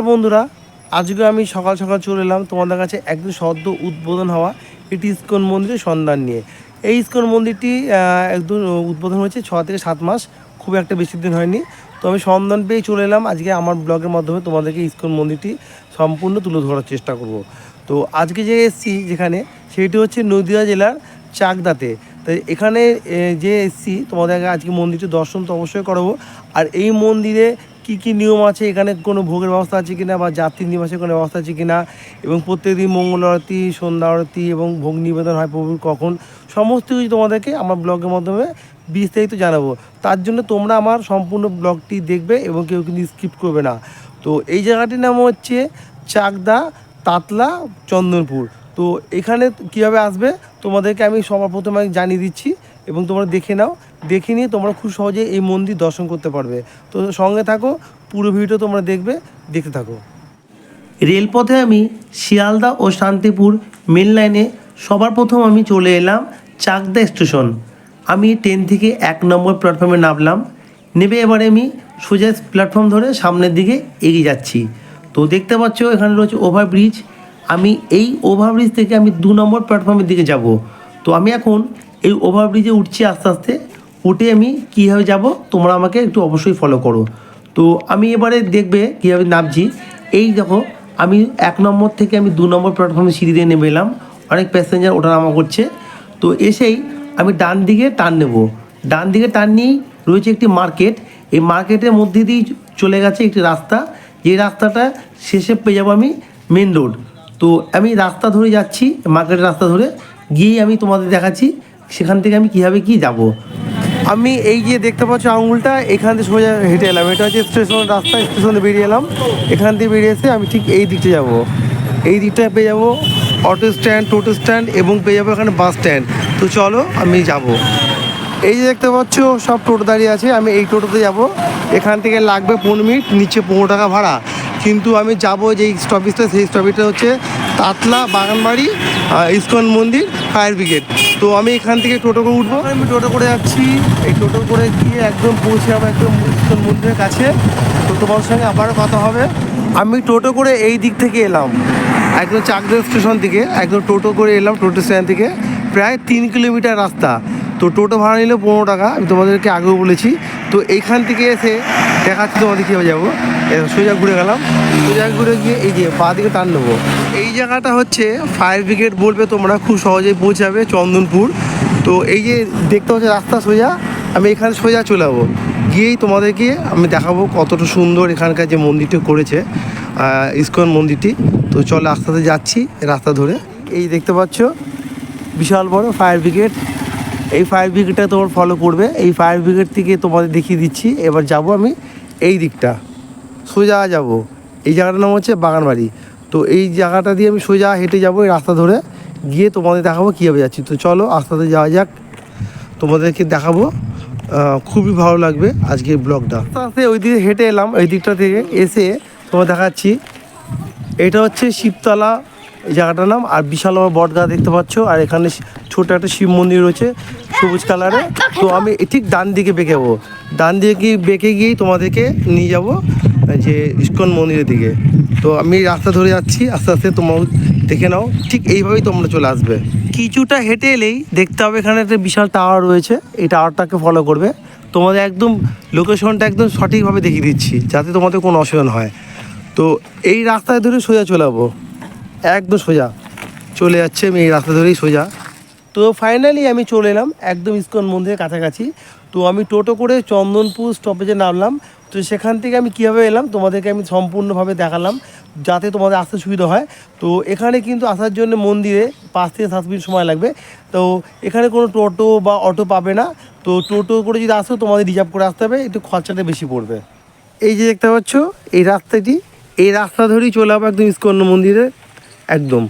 নমস্কার বন্ধুরা, আজকে আমি সকাল সকাল চলে এলাম তোমাদের কাছে একদম সদ্য উদ্বোধন হওয়া এটি ইস্কন মন্দিরের সন্ধান নিয়ে। এই ইস্কন মন্দিরটি একদম উদ্বোধন হয়েছে ছ থেকে সাত মাস, খুব একটা বেশি দিন হয়নি। তো আমি সন্ধান পেয়ে চলে এলাম, আজকে আমার ব্লগের মাধ্যমে তোমাদেরকে ইস্কন মন্দিরটি সম্পূর্ণ তুলে ধরার চেষ্টা করব। তো আজকে যে এসছি যেখানে, সেটি হচ্ছে নদীয়া জেলার চাকদাতে। তাই এখানে যে এসছি, তোমাদেরকে আজকে মন্দিরটি দর্শন তো অবশ্যই করাবো। আর এই মন্দিরে কি কি নিয়ম আছে? এখানে কোনো ভোগের ব্যবস্থা আছে কিনা বা যাত্রী নিবাসের কোনো ব্যবস্থা আছে কিনা? এবং প্রত্যেকদিন মঙ্গল আরতি, সন্ধ্যা আরতি এবং ভোগ নিবেদন হয় প্রভুর কখন? সমস্ত কিছু তোমাদেরকে আমার ব্লগের মাধ্যমে বিস্তারিত জানাব। তার জন্য তোমরা আমার সম্পূর্ণ ব্লগটি দেখবে এবং কেউ কিন্তু স্কিপ করবে না। তো এই জায়গাটির নাম হচ্ছে চাকদা তাতলা চন্দনপুর। তো এখানে কীভাবে আসবে? তোমাদেরকে আমি সবার প্রথমে জানিয়ে দিচ্ছি এবং তোমরা দেখে নাও। দেখে নিয়ে তোমরা খুব সহজে এই মন্দির দর্শন করতে পারবে। তো সঙ্গে থাকো, পুরো ভিডিও তোমরা দেখবে, দেখতে থাকো। রেলপথে আমি শিয়ালদা ও শান্তিপুর মেন লাইনে সবার প্রথম আমি চলে এলাম চাকদা স্টেশন আমি ট্রেন থেকে এক নম্বর প্ল্যাটফর্মে নামলাম। নেবে এবারে আমি সোজা প্ল্যাটফর্ম ধরে সামনের দিকে এগিয়ে যাচ্ছি। তো দেখতে পাচ্ছ, এখানে রয়েছে ওভারব্রিজ আমি এই ওভারব্রিজ থেকে আমি দু নম্বর প্ল্যাটফর্মের দিকে যাব। তো আমি এখন এই ওভারব্রিজে উঠছি আস্তে আস্তে। উঠে আমি কীভাবে যাব তোমরা আমাকে একটু অবশ্যই ফলো করো। তো আমি এবারে দেখবে কীভাবে নামছি। এই দেখো, আমি এক নম্বর থেকে আমি দু নম্বর প্ল্যাটফর্মে সিঁড়ি দিয়ে নেমে এলাম। অনেক প্যাসেঞ্জার ওঠা নামা করছে। তো এসেই আমি ডান দিকে টান নেব। ডান দিকে টান নিয়েই রয়েছে একটি মার্কেট। এই মার্কেটের মধ্যে দিয়েই চলে গেছে একটি রাস্তা। যে রাস্তাটা শেষে পেয়ে যাব আমি মেন রোড তো আমি রাস্তা ধরে যাচ্ছি, মার্কেটের রাস্তা ধরে। গিয়েই আমি তোমাদের দেখাচ্ছি সেখান থেকে আমি কীভাবে কি যাব। আমি এই যে দেখতে পাচ্ছ আঙুলটা এখান থেকে সোজা হেঁটে এলাম। এটা হচ্ছে স্টেশনের রাস্তা, স্টেশনে বেরিয়ে এলাম। এখান থেকে বেরিয়ে এসে আমি ঠিক এই দিকটা যাব। এই দিকটা পেয়ে যাব অটো স্ট্যান্ড টোটো স্ট্যান্ড এবং পেয়ে যাব এখানে বাস স্ট্যান্ড তো চলো, আমি যাব। এই যে দেখতে পাচ্ছ, সব টোটো দাঁড়িয়ে আছে। আমি এই টোটোতে যাব। এখান থেকে লাগবে পনেরো মিনিট, নিচে পনেরো টাকা ভাড়া। কিন্তু আমি যাব যে স্টপেজটা সেই স্টপেজটা হচ্ছে তাতলা বাগানবাড়ি ইস্কন মন্দির ফায়ার ব্রিগেড তো আমি এখান থেকে টোটো করে উঠবো। আমি টোটো করে যাচ্ছি। এই টোটো করে গিয়ে একদম পৌঁছে যাব একদম মন্দিরের কাছে। তো তোমার সঙ্গে আবারও কথা হবে। আমি টোটো করে এই দিক থেকে এলাম। একদম চাকদা স্টেশন থেকে একদম টোটো করে এলাম টোটো স্ট্যান্ড থেকে প্রায় তিন কিলোমিটার রাস্তা। তো টোটো ভাড়া নিলে পনেরো টাকা, আমি তোমাদেরকে আগেও বলেছি। তো এইখান থেকে এসে দেখাচ্ছি তোমাদের কীভাবে যাব? সোজা ঘুরে গেলাম। সোজা ঘুরে গিয়ে এই যে পা দিকে টান নেব। এই জায়গাটা হচ্ছে ফায়ার ব্রিগেড বলবে তোমরা খুব সহজেই পৌঁছাবে চন্দনপুর। তো এই যে দেখতে পাচ্ছ রাস্তা সোজা, আমি এখানে সোজা চলে যাব। গিয়েই তোমাদেরকে আমি দেখাবো কতটা সুন্দর এখানকার যে মন্দিরটা করেছে ইস্কন মন্দিরটি। তো চলো আস্তে যাচ্ছি, রাস্তা ধরে। এই দেখতে পাচ্ছ, বিশাল বড় ফায়ার ব্রিগেড। এই ফায়ার ব্রিগেডটা তোমার ফলো করবে। এই ফায়ার ব্রিগেড থেকে তোমাদের দেখিয়ে দিচ্ছি। এবার যাব আমি এই দিকটা। সোজা যাব। এই জায়গাটার নাম হচ্ছে বাগানবাড়ি। তো এই জায়গাটা দিয়ে আমি সোজা হেঁটে যাব এই রাস্তা ধরে। গিয়ে তোমাদের দেখাবো কীভাবে যাচ্ছি। তো চলো আস্তে যাওয়া যাক। তোমাদেরকে দেখাবো। খুবই ভালো লাগবে আজকের ব্লগটা। আস্তে আস্তে ওই দিকে হেঁটে এলাম ওই দিকটা থেকে এসে তোমার দেখাচ্ছি। এটা হচ্ছে শিবতলা জায়গাটার নাম। আর বিশাল বড় বট গাছ দেখতে পাচ্ছ। আর এখানে ছোট একটা শিব মন্দির রয়েছে। সবুজ কালারে। তো আমি ঠিক ডান দিকে বেঁকে যাব। ডান দিকে বেঁকে গিয়েই তোমাদেরকে নিয়ে যাব যে ইস্কন মন্দিরের দিকে। তো আমি রাস্তা ধরে যাচ্ছি আস্তে আস্তে তোমরা দেখে নাও ঠিক এইভাবেই তোমরা চলে আসবে। কিছুটা হেঁটে এলেই দেখতে হবে এখানে একটা বিশাল টাওয়ার রয়েছে এই টাওয়ারটাকে ফলো করবে। তোমাদের একদম লোকেশনটা একদম সঠিকভাবে দেখিয়ে দিচ্ছি যাতে তোমাদের কোনো অসুবিধা হয়। তো এই রাস্তায় ধরে সোজা চলে যাব। একদম সোজা। চলে যাচ্ছে আমি এই রাস্তা ধরেই সোজা। তো ফাইনালি আমি চলে এলাম একদম ইস্কন মন্দিরের কাছাকাছি। তো আমি টোটো করে চন্দনপুর স্টপেজে নামলাম। তো সেখান থেকে আমি কীভাবে এলাম তোমাদেরকে আমি সম্পূর্ণভাবে দেখালাম, যাতে তোমাদের আসতে সুবিধা হয়। তো এখানে কিন্তু আসার জন্য মন্দিরে পাঁচ থেকে সাত মিনিট সময় লাগবে। তো এখানে কোনো টোটো বা অটো পাবে না। তো টোটো করে যদি আসো, তোমাদের রিজার্ভ করে আসতে হবে, একটু খরচাটা বেশি পড়বে। এই যে দেখতে পাচ্ছ, এই রাস্তাটি, এই রাস্তা ধরেই চলে যাব একদম ইস্কন মন্দিরে। একদম।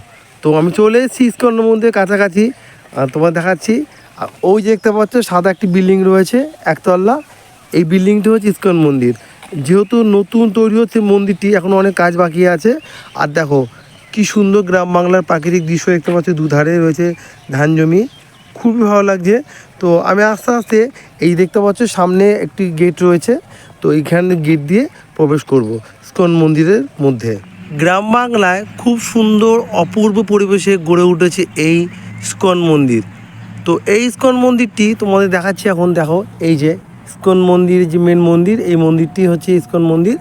তো আমি চলে এসেছি ইস্কন মন্দিরের কাছাকাছি। তোমার দেখাচ্ছি। ওই যে দেখতে পাচ্ছ, সাদা একটি বিল্ডিং রয়েছে একতলা। এই বিল্ডিংটি হচ্ছে ইস্কন মন্দির। যেহেতু নতুন তৈরি হচ্ছে মন্দিরটি, এখন অনেক কাজ বাকি আছে। আর দেখো, কি সুন্দর গ্রাম বাংলার প্রাকৃতিক দৃশ্য দেখতে পাচ্ছ, দুধারে রয়েছে ধান জমি। খুবই ভালো লাগছে। তো আমি আস্তে আস্তে এই দেখতে পাচ্ছ, সামনে একটি গেট রয়েছে। তো এইখানে গেট দিয়ে প্রবেশ করব ইস্কন মন্দিরের মধ্যে। গ্রাম বাংলায় খুব সুন্দর, অপূর্ব পরিবেশে গড়ে উঠেছে এই ইস্কন মন্দির। তো এই ইস্কন মন্দিরটি তোমাদের দেখাচ্ছি এখন, দেখো, এই যে ইস্কন মন্দির যে মেন মন্দির, এই মন্দিরটি হচ্ছে ইস্কন মন্দির।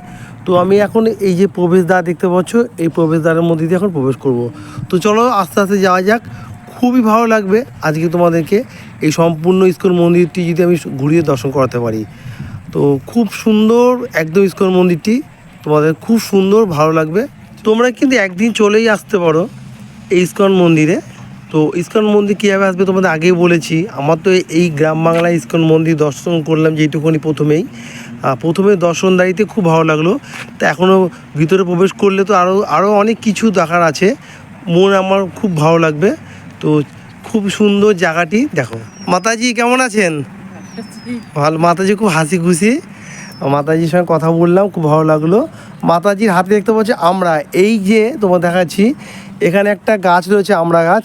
তো আমি এখন এই যে প্রবেশদ্বার দেখতে পাচ্ছ, এই প্রবেশদ্বারের মধ্যে দিয়ে এখন প্রবেশ করব। তো চলো, আস্তে আস্তে যাওয়া যাক। খুবই ভালো লাগবে আজকে তোমাদেরকে এই সম্পূর্ণ ইস্কন মন্দিরটি যদি আমি ঘুরিয়ে দর্শন করাতে পারি। তো খুব সুন্দর একদম ইস্কন মন্দিরটি, তোমাদের খুব সুন্দর, ভালো লাগবে। তোমরা কিন্তু একদিন চলেই আসতে পারো এই ইস্কন মন্দিরে। তো ইস্কন মন্দির কীভাবে আসবে তোমাদের আগেই বলেছি। আমার তো এই গ্রাম বাংলায় ইস্কন মন্দির দর্শন করলাম যেইটুকুনি প্রথমেই। প্রথমে দর্শনদারিতে খুব ভালো লাগল। তা এখনও ভিতরে প্রবেশ করলে তো আরও আরও অনেক কিছু দেখার আছে। মন আমার খুব ভালো লাগবে। তো খুব সুন্দর জায়গাটি, দেখো। মাতাজি কেমন আছেন? ভালো, মাতাজি খুব হাসি খুশি মাতাজির সঙ্গে কথা বললাম, খুব ভালো লাগল। মাতাজির হাতে দেখতে পাচ্ছি আমরা। এই যে তোমার দেখাচ্ছি, এখানে একটা গাছ রয়েছে আমড়া গাছ।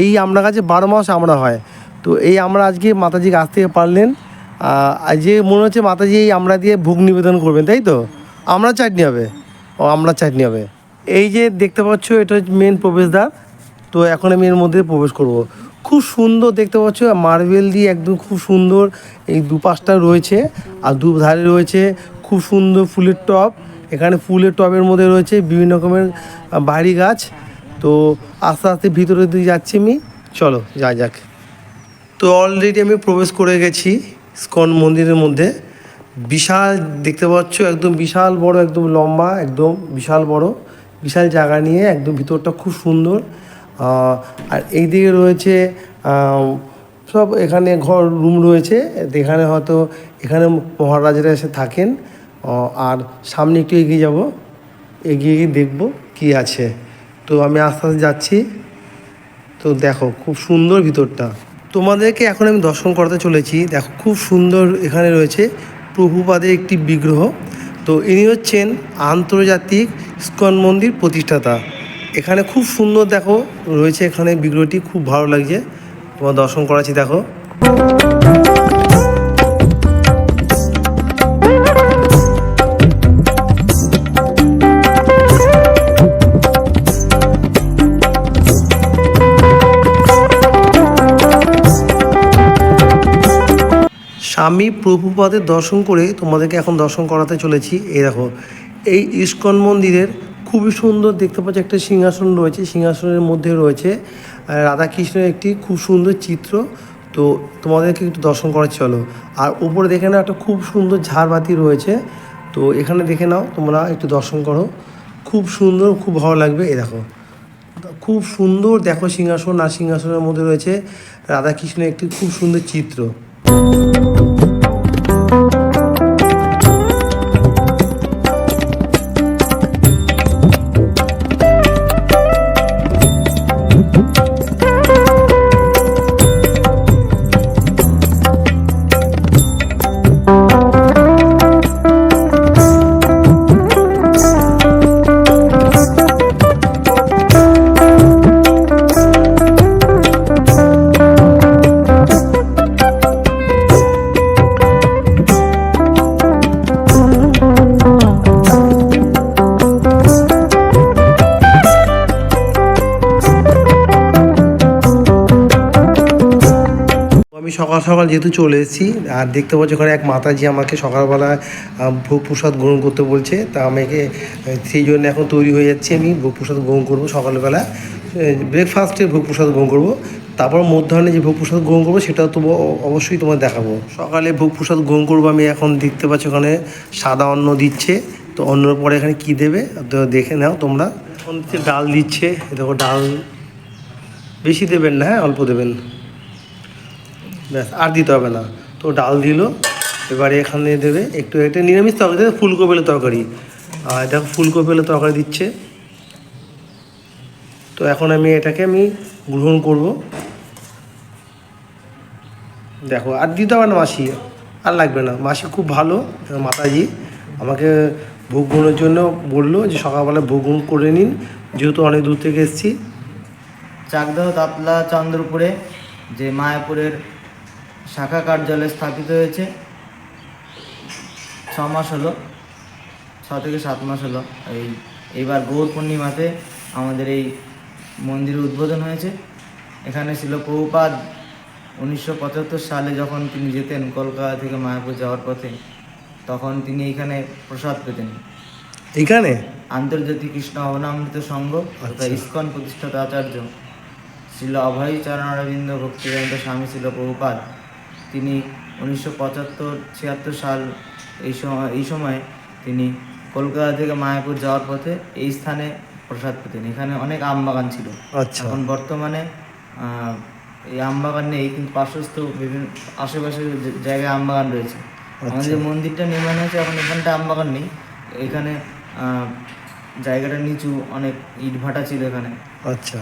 এই আমড়া গাছে বারো মাস আমড়া হয়। তো এই আমরা আজকে মাতাজি গাছ থেকে পারলেন। যে মনে হচ্ছে মাতাজি এই আমরা দিয়ে ভোগ নিবেদন করবেন, তাই তো? আমরা চাটনি হবে। ও, আমরা চাটনি হবে। এই যে দেখতে পাচ্ছ, এটা হচ্ছে মেন প্রবেশদ্বার। তো এখন আমি এর মধ্যে প্রবেশ করব। খুব সুন্দর দেখতে পাচ্ছ মার্বেল দিয়ে একদম খুব সুন্দর এই দুপাশটা রয়েছে, আর দু ধারে রয়েছে খুব সুন্দর ফুলের টব। এখানে ফুলের টবের মধ্যে রয়েছে বিভিন্ন রকমের বাড়ি গাছ। তো আস্তে আস্তে ভিতরে দিয়ে যাচ্ছি আমি। চলো, যা যাক। তো অলরেডি আমি প্রবেশ করে গেছি স্কন মন্দিরের মধ্যে। বিশাল, দেখতে পাচ্ছ, একদম বিশাল বড়, একদম লম্বা, একদম বিশাল বড়, বিশাল জায়গা নিয়ে একদম ভিতরটা খুব সুন্দর। আর এই দিকে রয়েছে সব এখানে ঘর রুম রয়েছে। এখানে হয়তো, এখানে মহারাজারা এসে থাকেন। আর সামনে একটু এগিয়ে যাব। এগিয়ে গিয়ে দেখব কি আছে। তো আমি আস্তে আস্তে যাচ্ছি। তো দেখো, খুব সুন্দর ভিতরটা। তোমাদেরকে এখন আমি দর্শন করতে চলেছি। দেখো, খুব সুন্দর এখানে রয়েছে প্রভুপাদের একটি বিগ্রহ। তো ইনি হচ্ছেন আন্তর্জাতিক স্কন মন্দির প্রতিষ্ঠাতা। এখানে খুব সুন্দর দেখো, রয়েছে এখানে বিগ্রহটি, খুব ভালো লাগছে। তোমার দর্শন করাচ্ছি, দেখো। স্বামী প্রভুপাদের দর্শন করে তোমাদেরকে এখন দর্শন করাতে চলেছি। এই দেখো, এই ইস্কন মন্দিরের খুবই সুন্দর দেখতে পাচ্ছ, একটা সিংহাসন রয়েছে, সিংহাসনের মধ্যে রয়েছে রাধাকৃষ্ণের একটি খুব সুন্দর চিত্র। তো তোমাদেরকে একটু দর্শন করা চলো। আর উপরে দেখে নাও, একটা খুব সুন্দর ঝাড়বাতি রয়েছে। তো এখানে দেখে নাও, তোমরা একটু দর্শন করো। খুব সুন্দর, খুব ভালো লাগবে, এই দেখো। খুব সুন্দর দেখো সিংহাসন, আর সিংহাসনের মধ্যে রয়েছে রাধাকৃষ্ণের একটি খুব সুন্দর চিত্র। আমি সকাল সকাল যেহেতু চলে এসেছি, আর দেখতে পাচ্ছি ওখানে এক মাতাজি আমাকে সকালবেলা ভোগ প্রসাদ গ্রহণ করতে বলছে। তা আমাকে সেই জন্য এখন তৈরি হয়ে যাচ্ছি আমি ভোগ প্রসাদ গ্রহণ করব সকালবেলা। ব্রেকফাস্টে ভোগ প্রসাদ গ্রহণ করব। তারপর মধ্যাহ্নে যে ভোগ প্রসাদ গ্রহণ করব সেটা তো অবশ্যই তোমার দেখাবো। সকালে ভোগ প্রসাদ গ্রহণ করব আমি এখন, দেখতে পাচ্ছি ওখানে সাদা অন্ন দিচ্ছে। তো অন্নর পরে এখানে কি দেবে? তো দেখে নাও তোমরা। এখন ডাল দিচ্ছে। দেখো, ডাল বেশি দেবেন না হ্যাঁ অল্প দেবেন। ব্যাস, আর দিতে হবে না। তো ডাল দিল, এবারে এখানে দেবে একটু একটা নিরামিষ তরকারি দেবে ফুলকপিলের তরকারি। আর দেখো ফুলকপিলের তরকারি দিচ্ছে। তো এখন আমি এটাকে আমি গ্রহণ করব। দেখো, আর দিতে হবে না মাসি, আর লাগবে না। মাসি খুব ভালো মাতাজি। আমাকে ভোগ গ্রহণের জন্য বলল যে সকালবেলা ভোগ গ্রহণ করে নিন, যেহেতু অনেক দূর থেকে এসেছি। চাকদাহ দাতলা চন্দ্রপুরে যে মায়াপুরের শাখা কার্যালয় স্থাপিত হয়েছে। ছ মাস হলো ছ থেকে সাত মাস হলো। এই এইবার গৌর পূর্ণিমাতে আমাদের এই মন্দিরের উদ্বোধন হয়েছে। এখানে ছিল প্রভুপাদ। উনিশশো পঁচাত্তর সালে যখন তিনি যেতেন কলকাতা থেকে মায়াপুর যাওয়ার পথে তখন তিনি এখানে প্রসাদ পেতেন। এইখানে আন্তর্জাতিক কৃষ্ণ অবনামৃত সংঘ তথা আচ্ছা। ইস্কন প্রতিষ্ঠাতা আচার্য। ছিল অভয় চরণ অরবিন্দ ভক্তিবেদান্ত স্বামী ছিল প্রভুপাদ। তিনি উনিশশো পঁচাত্তর ছিয়াত্তর সাল এই সময় এই সময় তিনি কলকাতা থেকে মায়াপুর যাওয়ার পথে এই স্থানে প্রসাদ পেতেন। এখানে অনেক আম বাগান ছিল। আচ্ছা। এখন বর্তমানে এই আম বাগান নেই কিন্তু পার্শ্বস্থ বিভিন্ন আশেপাশের জায়গায় আম বাগান রয়েছে আমাদের মন্দিরটা নির্মাণ হয়েছে এখন এখানটা আম বাগান নেই। এখানে জায়গাটা নিচু অনেক ইট ভাটা ছিল এখানে। আচ্ছা।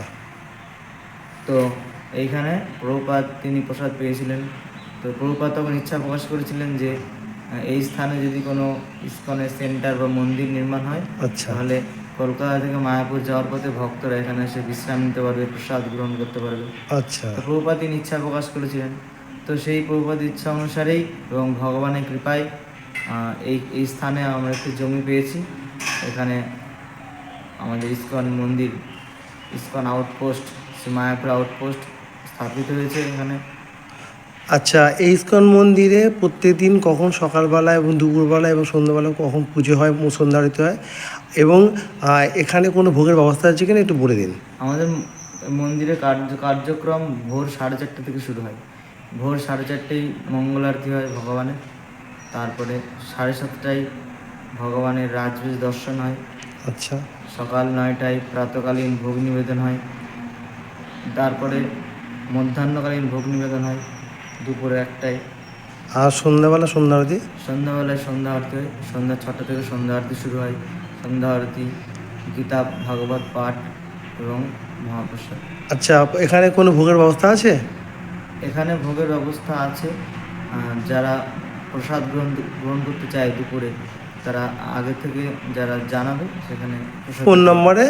তো এইখানে প্রভুপাত তিনি প্রসাদ পেয়েছিলেন। তো প্রভুপাত তখন ইচ্ছা প্রকাশ করেছিলেন যে এই স্থানে যদি কোনো ইস্কনের সেন্টার বা মন্দির নির্মাণ হয় আচ্ছা। তাহলে কলকাতা থেকে মায়াপুর যাওয়ার পথে ভক্তরা এখানে এসে বিশ্রাম নিতে পারবে প্রসাদ গ্রহণ করতে পারবে। আচ্ছা। প্রভুপাত ইচ্ছা প্রকাশ করেছিলেন। তো সেই প্রভুপাত ইচ্ছা অনুসারেই এবং ভগবানের কৃপায় এই এই স্থানে আমরা একটি জমি পেয়েছি। এখানে আমাদের ইস্কন মন্দির ইস্কন আউটপোস্ট মায়াপুর আউটপোস্ট স্থাপিত হয়েছে এখানে। আচ্ছা এই ইস্কন মন্দিরে প্রত্যেকদিন কখন সকালবেলা এবং দুপুরবেলা এবং সন্ধ্যাবেলা কখন পুজো হয় ম- সন্ধ্যা আরতি হয়? এবং এখানে কোনো ভোগের ব্যবস্থা আছে কিনা একটু বলে দিন? আমাদের ম- মন্দিরে কার্য কার্যক্রম ভোর সাড়ে চারটে থেকে শুরু হয়। ভোর সাড়ে চারটেই মঙ্গল আরতি হয় ভগবানের। তারপরে সাড়ে সাতটায় ভগবানের রাজবেশ দর্শন হয়। আচ্ছা। সকাল নয়টায় প্রাতকালীন ভোগ নিবেদন হয়। তারপরে মধ্যাহ্নকালীন ভোগ নিবেদন হয়। দুপুরে একটায়। আর সন্ধ্যাবেলা সন্ধ্যা আরতি? সন্ধ্যাবেলায় সন্ধ্যা আরতি হয়। সন্ধ্যা ছটা থেকে সন্ধ্যা আরতি শুরু হয়। সন্ধ্যা আরতি গীতা ভাগবত পাঠ এবং মহাপ্রসাদ। আচ্ছা এখানে কোনো ভোগের ব্যবস্থা আছে? এখানে ভোগের ব্যবস্থা আছে। যারা প্রসাদ গ্রহণ গ্রহণ করতে চায় দুপুরে তারা আগে থেকে যারা জানাবে সেখানে ফোন নম্বরে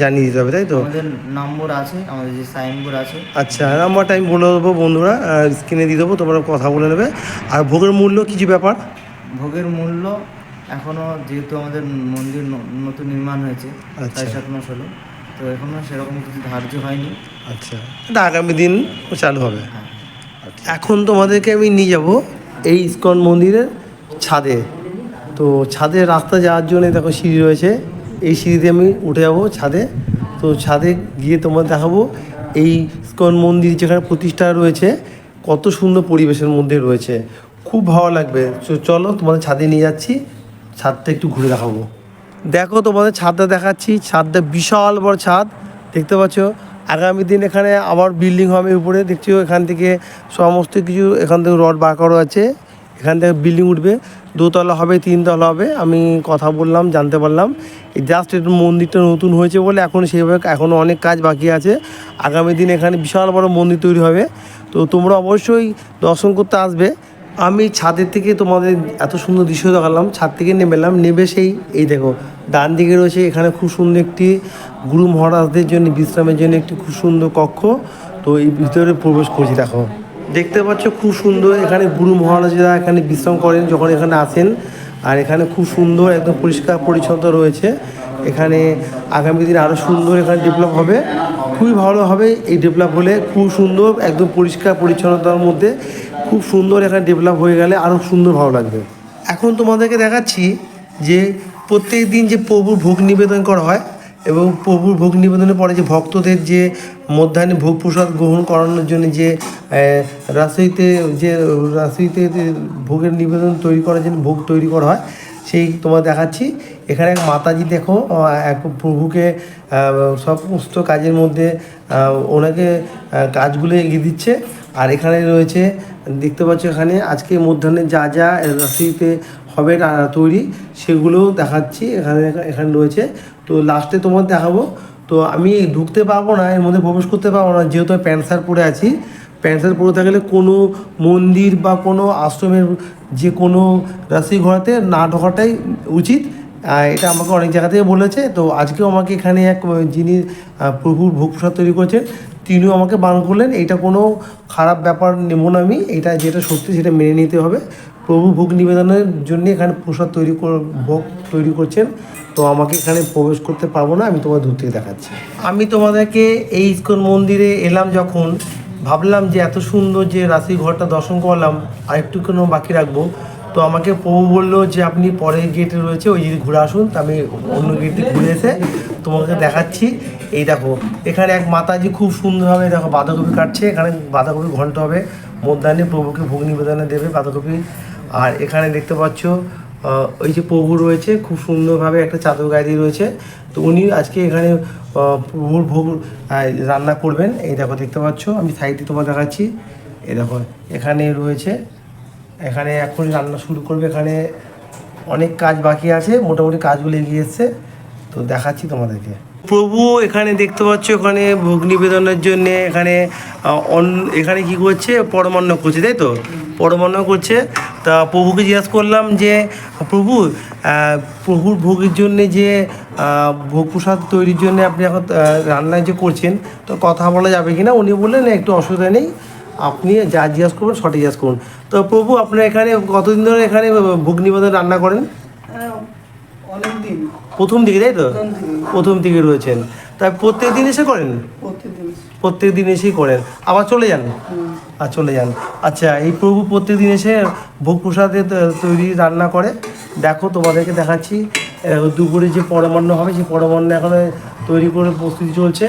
জানিয়ে দিতে হবে তাই তো? আমাদের নম্বর আছে আমাদের যে সাইনবোর্ড আছে। আচ্ছা নাম্বারটা আমি বলে দেবো বন্ধুরা স্ক্রিনে দিয়ে দেবো তোমরা কথা বলে নেবে। আর ভোগের মূল্য কিছু ব্যাপার? ভোগের মূল্য এখনও যেহেতু আমাদের মন্দির নতুন নির্মাণ হয়েছে আচ্ছা। সাত মাস হলো তো এখনও সেরকম কিছু ধার্য হয়নি। আচ্ছা এটা আগামী দিন চালু হবে। হ্যাঁ। এখন তোমাদেরকে আমি নিয়ে যাব এই ইস্কন মন্দিরের ছাদে। তো ছাদে রাস্তা যাওয়ার জন্য দেখো সিঁড়ি রয়েছে। এই সিঁড়িতে আমি উঠে যাব ছাদে। তো ছাদে গিয়ে তোমাদের দেখাবো এই ইস্কন মন্দির যেখানে প্রতিষ্ঠা রয়েছে, কত সুন্দর পরিবেশের মধ্যে রয়েছে। খুব ভালো লাগবে। চলো তোমাদের ছাদে নিয়ে যাচ্ছি। ছাদটা একটু ঘুরে দেখাবো। দেখো তোমাদের ছাদটা দেখাচ্ছি। ছাদটা বিশাল বড় ছাদ, দেখতে পাচ্ছ? আগামী দিন এখানে আবার বিল্ডিং হবে উপরে। দেখছ এখান থেকে সমস্ত কিছু, এখান থেকে রড বার করা আছে। এখান থেকে বিল্ডিং উঠবে, দোতলা হবে, তিনতলা হবে, আমি কথা বললাম, জানতে পারলাম। জাস্ট একটু মন্দিরটা নতুন হয়েছে বলে এখন সেইভাবে এখনও অনেক কাজ বাকি আছে। আগামী দিন এখানে বিশাল বড় মন্দির তৈরি হবে। তো তোমরা অবশ্যই দর্শন করতে আসবে। আমি ছাদের থেকে তোমাদের এত সুন্দর দৃশ্য দেখালাম, ছাদ থেকে নেমেলাম নেবে সেই, এই দেখো, ডান দিকে রয়েছে এখানে খুব সুন্দর একটি গুরু মহারাজদের জন্য, বিশ্রামের জন্য একটি খুব সুন্দর কক্ষ। তো এই ভিতরে প্রবেশ করছি, দেখো। দেখতে পাচ্ছ খুব সুন্দর এখানে গুরু মহারাজরা এখানে বিশ্রাম করেন যখন এখানে আসেন। আর এখানে খুব সুন্দর একদম পরিষ্কার পরিচ্ছন্ন রয়েছে। এখানে আগামী দিন আরও সুন্দর এখানে ডেভেলপ হবে। খুবই ভালো হবে এই ডেভেলপ হলে। খুব সুন্দর একদম পরিষ্কার পরিচ্ছন্নতার মধ্যে খুব সুন্দর এখানে ডেভেলপ হয়ে গেলে আরও সুন্দর ভালো লাগবে। এখন তোমাদেরকে দেখাচ্ছি যে প্রত্যেক দিন যে প্রভুর ভোগ নিবেদন করা হয় এবং প্রভুর ভোগ নিবেদনের পরে যে ভক্তদের যে মধ্যাহ্নে ভোগ প্রসাদ গ্রহণ করানোর জন্য যে রাসইতে যে রাসইতে ভোগের নিবেদন তৈরি করার জন্য ভোগ তৈরি করা হয়, সেই তোমার দেখাচ্ছি। এখানে এক মাতাজি দেখো এক প্রভুকে সমস্ত কাজের মধ্যে ওনাকে কাজগুলো এগিয়ে দিচ্ছে। আর এখানে রয়েছে, দেখতে পাচ্ছ এখানে, আজকে মধ্যাহ্নে যা যা রাশিতে হবে তৈরি, সেগুলোও দেখাচ্ছি। এখানে এখানে রয়েছে তো লাস্টে তোমার দেখাবো। তো আমি ঢুকতে পারব না, এর মধ্যে প্রবেশ করতে পারব না, যেহেতু আমি প্যান্ট শার্ট পরে আছি। প্যান্ট শার্ট পরে থাকলে কোনো মন্দির বা কোনো আশ্রমের যে কোনো রাশি ঘোরাতে না ঢোকাটাই উচিত। এটা আমাকে অনেক জায়গা থেকে বলেছে, তো আজকেও আমাকে এখানে এক যিনি প্রভুর ভোগ প্রসাদ তৈরি করেছেন, তিনিও আমাকে বান করলেন। এটা কোনো খারাপ ব্যাপার নেব না আমি, এটা যেটা সত্যি সেটা মেনে নিতে হবে। প্রভু ভোগ নিবেদনের জন্য এখানে প্রসাদ তৈরি ভোগ তৈরি করছেন। তো আমাকে এখানে প্রবেশ করতে পারব না, আমি তোমার দূর থেকে দেখাচ্ছি। আমি তোমাদেরকে এই ইস্কন মন্দিরে এলাম যখন, ভাবলাম যে এত সুন্দর যে রাশি ঘরটা দর্শন করলাম আর একটু কোনো বাকি রাখব। তো আমাকে প্রভু বলল যে আপনি পরের গেটে রয়েছে, ওই যদি ঘুরে আসুন, তা আমি অন্য গেটে ঘুরে এসে তোমাকে দেখাচ্ছি। এই দেখো, এখানে এক মাতাজি খুব সুন্দরভাবে দেখো বাঁধাকপি কাটছে, এখানে বাঁধাকপি ঘন্ট হবে। মধ্যাহ্নে প্রভুকে ভোগ নিবেদনে দেবে বাঁধাকপি। আর এখানে দেখতে পাচ্ছ ওই যে প্রভু রয়েছে, খুব সুন্দরভাবে একটা চাদর গায়ে দিয়ে রয়েছে। তো উনি আজকে এখানে প্রভুর ভোগ রান্না করবেন। এই দেখো, দেখতে পাচ্ছ, আমি সাইডে তোমার দেখাচ্ছি। এই দেখো, এখানে রয়েছে, এখানে এখন রান্না শুরু করবে এখানে অনেক কাজ বাকি আছে, মোটামুটি কাজগুলো এগিয়ে এসছে। তো দেখাচ্ছি তোমাদেরকে। প্রভু এখানে দেখতে পাচ্ছ, এখানে ভোগ নিবেদনের জন্য এখানে এখানে কি করছে? পরমান্ন করছে, তাই তো? পরমান্ন করছে। তা প্রভুকে জিজ্ঞাসা করলাম যে, প্রভু প্রভুর ভোগের জন্য যে ভোগ প্রসাদ তৈরির জন্য আপনি এখন রান্না যে করছেন, তো কথা বলা যাবে কি না উনি বললেন একটু অসুবিধা নেই। আপনি যা জিজ্ঞাসা করবেন, সঠিক জিজ্ঞাসা করুন। তো প্রভু, আপনার এখানে কতদিন ধরে এখানে ভোগ নিবেদন রান্না করেন? দিন প্রথম দিকে তাই তো? প্রথম দিকে রয়েছেন। তাই প্রত্যেক দিন এসে করেন? প্রত্যেক দিন এসেই করেন। আবার চলে যান? আর চলে যান। আচ্ছা এই প্রভু প্রত্যেক দিন এসে ভোগ প্রসাদে তৈরি রান্না করে। দেখো তোমাদেরকে দেখাচ্ছি। দুপুরে যে পরমান্ন হবে সেই পরমান্ন এখন তৈরি করে প্রস্তুতি চলছে।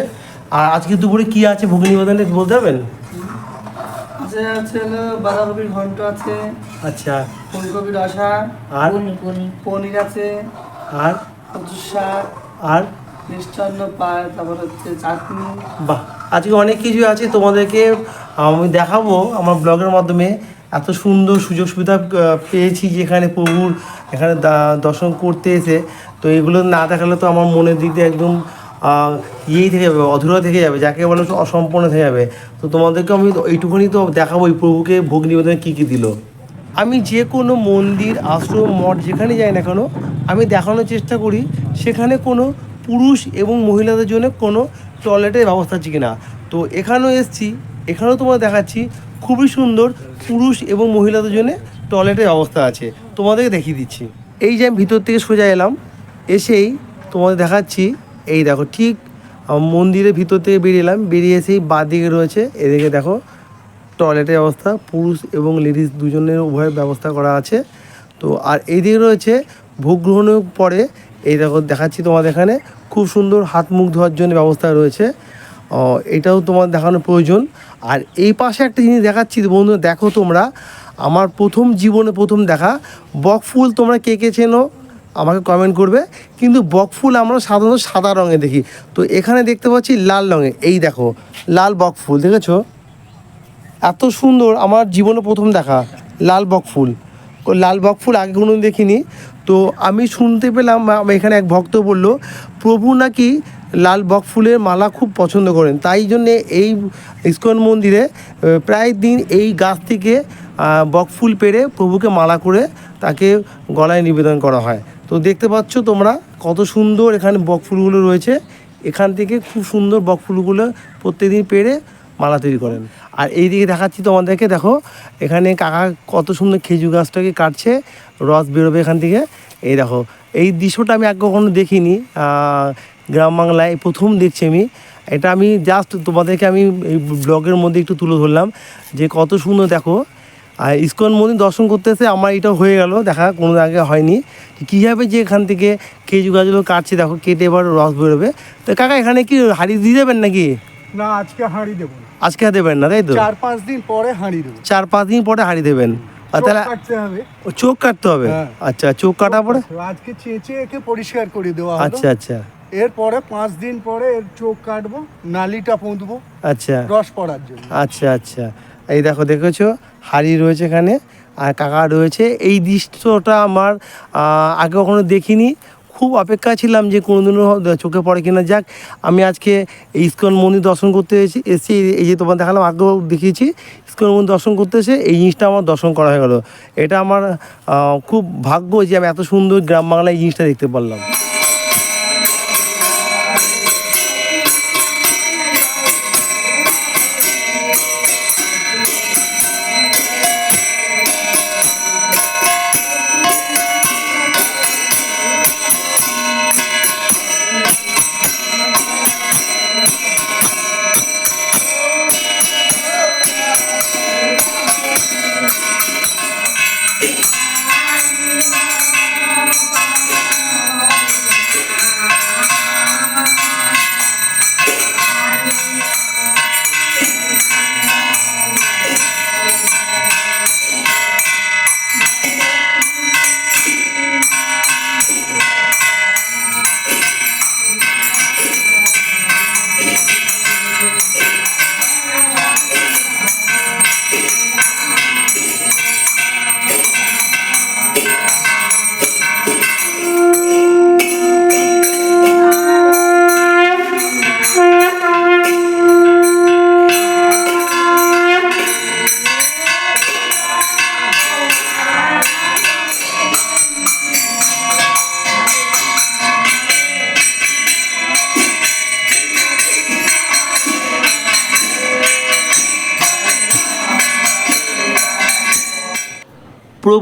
আর আজকে দুপুরে কি আছে ভোগ নিবেদনে বলতে পারবেন? আছে আছে হলো বাঁধাকপির ঘন্ট আছে। আচ্ছা। ফুলকপির রসা। আর? পনির আছে। আর আর মিষ্টান্ন পায় তারপর হচ্ছে চাটনি। বাহ আজকে অনেক কিছু আছে তোমাদেরকে আমি দেখাবো আমার ব্লগের মাধ্যমে। এত সুন্দর সুযোগ সুবিধা পেয়েছি যে এখানে প্রভুর এখানে দর্শন করতে এসে। তো এগুলো না দেখালে তো আমার মনের দিক দিয়ে একদম ইয়েই থেকে যাবে অধুরা থেকে যাবে যাকে বলে অসম্পূর্ণ থেকে যাবে। তো তোমাদেরকে আমি এইটুকুনি তো দেখাবো এই প্রভুকে ভোগ নিবেদনে কী কী দিল। আমি যে কোনো মন্দির, আশ্রম, মঠ যেখানে যাই না কেন, আমি দেখানোর চেষ্টা করি, সেখানে কোনো পুরুষ এবং মহিলাদের জন্য কোনো টয়লেটের ব্যবস্থা আছে কিনা। তো এখানেও এসছি, এখানেও তোমাদের দেখাচ্ছি, খুবই সুন্দর পুরুষ এবং মহিলাদের জন্য টয়লেটের ব্যবস্থা আছে। তোমাদেরকে দেখিয়ে দিচ্ছি। এই যে আমি ভিতর থেকে সোজা এলাম, এসেই তোমাদের দেখাচ্ছি, এই দেখো ঠিক মন্দিরের ভিতর থেকে বেরিয়ে এলাম, বেরিয়ে এসেই বাঁ দিকে রয়েছে, এদিকে দেখো টয়লেটের ব্যবস্থা পুরুষ এবং লেডিস দুজনের উভয় ব্যবস্থা করা আছে। তো আর এইদিকে রয়েছে, ভোগ গ্রহণের পরে, এই দেখো দেখাচ্ছি তোমাদের এখানে, খুব সুন্দর হাত মুখ ধোয়ার জন্য ব্যবস্থা রয়েছে। এটাও তোমার দেখানো প্রয়োজন। আর এই পাশে একটা জিনিস দেখাচ্ছি, বন্ধু, দেখো তোমরা, আমার প্রথম জীবনে প্রথম দেখা বকফুল তোমরা কে কে চেনো? আমাকে কমেন্ট করবে। কিন্তু বকফুল আমরা সাধারণত সাদা রঙে দেখি। তো এখানে দেখতে পাচ্ছি লাল রঙে, এই দেখো, লাল বকফুল দেখেছ? এত সুন্দর আমার জীবনে প্রথম দেখা, লাল বক ফুল। লাল বকফুল আগে কোনো দেখিনি। তো আমি শুনতে পেলাম এখানে এক ভক্ত বলল, প্রভু নাকি লাল বক ফুলের মালা খুব পছন্দ করেন। তাই জন্যে এই ইস্কন মন্দিরে প্রায় দিন এই গাছ থেকে বক ফুল পেরে প্রভুকে মালা করে তাকে গলায় নিবেদন করা হয়। তো দেখতে পাচ্ছ তোমরা কত সুন্দর এখানে বক ফুলগুলো রয়েছে। এখান থেকে খুব সুন্দর বক ফুলগুলো প্রত্যেকদিন পেরে মালা তৈরি করেন। আর এইদিকে দেখাচ্ছি তোমাদেরকে, দেখো, এখানে কাকা কত সুন্দর খেজুর গাছটাকে কাটছে, রস বেরোবে এখান থেকে। এই দেখো, এই দৃশ্যটা আমি আগে কখনো দেখিনি গ্রাম বাংলায় প্রথম দেখছি আমি। এটা আমি জাস্ট তোমাদেরকে আমি এই ব্লগের মধ্যে একটু তুলে ধরলাম, যে কত সুন্দর, দেখো। আর ইস্কন মন্দির দর্শন করতে এসে আমার এটা হয়ে গেল, দেখা কোনো আগে হয়নি। কীভাবে যে এখান থেকে খেজুর গাছগুলো কাটছে, দেখো, কেটে এবার রস বেরোবে। তো কাকা, এখানে কি হাড়ি দিয়ে দেবেন নাকি? না আজকে হাঁড়ি দেবো না। আজকে দেবেন না তাই তো? চার পাঁচ দিন পরে হাঁড়ি দেবো। চার পাঁচ দিন পরে হাঁড়ি দেবেন। আর তাহলে কাটতে হবে। ও চোখ কাটতে হবে? হ্যাঁ। আচ্ছা চোখ কাটা পরে? আজকে চেঁচে একে পরিষ্কার করে দেওয়া হলো। আচ্ছা আচ্ছা। এরপরে পাঁচ দিন পরে এর চোখ কাটবো নালিটা পুঁতবো আচ্ছা। রস পড়ার জন্য। আচ্ছা আচ্ছা। এই দেখো দেখেছ? হাড়ি রয়েছে এখানে। আর কাকা রয়েছে। এই দৃশ্যটা আমার আহ, আগে কখনো দেখিনি। খুব অপেক্ষা ছিলাম যে কোনোদিনও চোখে পড়ে কিনা। যাক, আমি আজকে ইস্কন মন্দির দর্শন করতে এসেছি এসেছি এই যে তোমার দেখালাম আগেও দেখিয়েছি, ইস্কন মন্দির দর্শন করতে এসে এই জিনিসটা আমার দর্শন করা হয়ে গেলো। এটা আমার খুব ভাগ্য যে আমি এত সুন্দর গ্রাম বাংলায় এই জিনিসটা দেখতে পারলাম।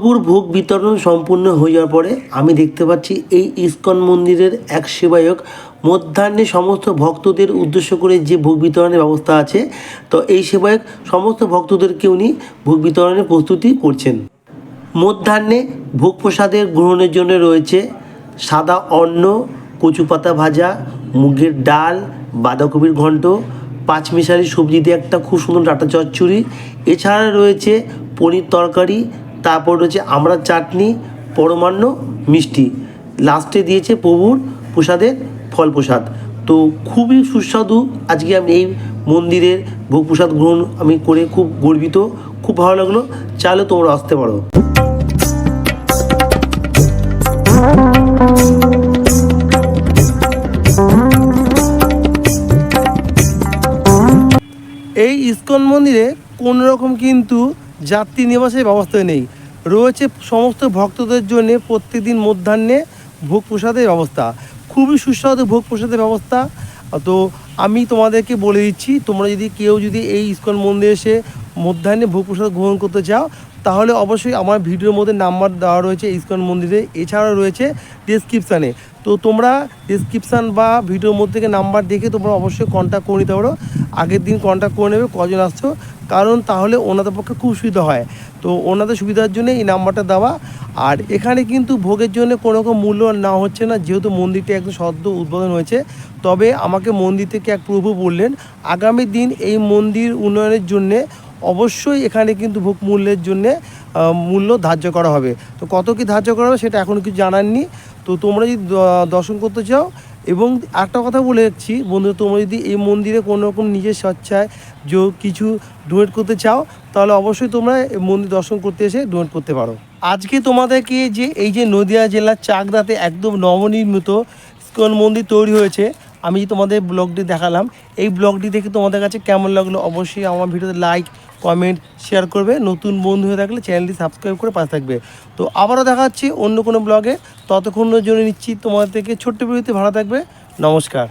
প্রভুর ভোগ বিতরণ সম্পূর্ণ হয়ে যাওয়ার পরে আমি দেখতে পাচ্ছি এই ইস্কন মন্দিরের এক সেবায়ক মধ্যাহ্নে সমস্ত ভক্তদের উদ্দেশ্য করে যে ভোগ বিতরণের ব্যবস্থা আছে, তো এই সেবায়ক সমস্ত ভক্তদেরকে উনি ভোগ বিতরণের প্রস্তুতি করছেন। মধ্যাহ্নে ভোগ প্রসাদের গ্রহণের জন্য রয়েছে সাদা অন্ন, কচু পাতা ভাজা, মুগের ডাল, বাঁধাকপির ঘন্ট, পাঁচমিশালি সবজি দিয়ে একটা খুব সুন্দর ডাটা চচ্চড়ি। এছাড়া রয়েছে পনির তরকারি তারপর রয়েছে আমরা চাটনি, পরমান্ন, মিষ্টি। লাস্টে দিয়েছে প্রভুর প্রসাদের ফল প্রসাদ তো খুবই সুস্বাদু আজকে আমি এই মন্দিরের ভোগ প্রসাদ গ্রহণ আমি করে খুব গর্বিত, খুব ভালো লাগল। চাইলে তোমরা আসতে পারো। এই ইস্কন মন্দিরে কোনো রকম কিন্তু যাত্রী নিবাসের ব্যবস্থা নেই। রয়েছে সমস্ত ভক্তদের জন্য প্রত্যেকদিন মধ্যাহ্নে ভোগ প্রসাদের ব্যবস্থা। খুবই সুস্বাদু ভোগ প্রসাদের ব্যবস্থা। তো আমি তোমাদেরকে বলে দিচ্ছি, তোমরা যদি কেউ যদি এই ইস্কন মন্দিরে এসে মধ্যাহ্নে ভোগ প্রসাদ গ্রহণ করতে চাও, তাহলে অবশ্যই আমার ভিডিওর মধ্যে নাম্বার দেওয়া রয়েছে ইস্কন মন্দিরে। এছাড়াও রয়েছে ডিসক্রিপশানে তো তোমরা ডিসক্রিপশান বা ভিডিওর মধ্যে থেকে নাম্বার দেখে তোমরা অবশ্যই কন্ট্যাক্ট করে নিতে পারো। আগের দিন কন্ট্যাক্ট করে নেবে, কজন আসছো। কারণ তাহলে ওনাদের পক্ষে খুব সুবিধা হয়। তো ওনাদের সুবিধার জন্য এই নাম্বারটা দেওয়া। আর এখানে কিন্তু ভোগের জন্য কোনো রকম মূল্য না হচ্ছে না, যেহেতু মন্দিরটা একদম সদ্য উদ্বোধন হয়েছে। তবে আমাকে মন্দির থেকে এক প্রভু বললেন, আগামী দিন এই মন্দির উন্নয়নের জন্যে অবশ্যই এখানে কিন্তু ভোগ মূল্যের জন্যে মূল্য ধার্য করা হবে। তো কত কি ধার্য করা হবে সেটা এখনও কিছু জানাননি। তো তোমরা যদি দর্শন করতে চাও এবং একটা কথা বলে রাখছি বন্ধু, তোমরা যদি এই মন্দিরে কোনো রকম নিজের স্বচ্ছায় যে কিছু ডোনেট করতে চাও, তাহলে অবশ্যই তোমরা মন্দির দর্শন করতে এসে ডোনেট করতে পারো। আজকে তোমাদেরকে যে এই যে নদিয়া জেলার চাকদাতে একদম নবনির্মিত ইস্কন মন্দির তৈরি হয়েছে, আমি তোমাদের ব্লগটি দেখালাম। এই ব্লগটি দেখে তোমাদের কাছে কেমন লাগল অবশ্যই আমার ভিডিওতে লাইক কমেন্ট শেয়ার করবে। নতুন বন্ধু হয়ে থাকলে চ্যানেলটি সাবস্ক্রাইব করে পাশে থাকবে। তো আবারও দেখা হচ্ছে অন্য কোনো ব্লগে ততক্ষণের জন্য নিচ্ছি তোমাদের থেকে ছোট্ট বিরতি, ভালো থাকবে। নমস্কার।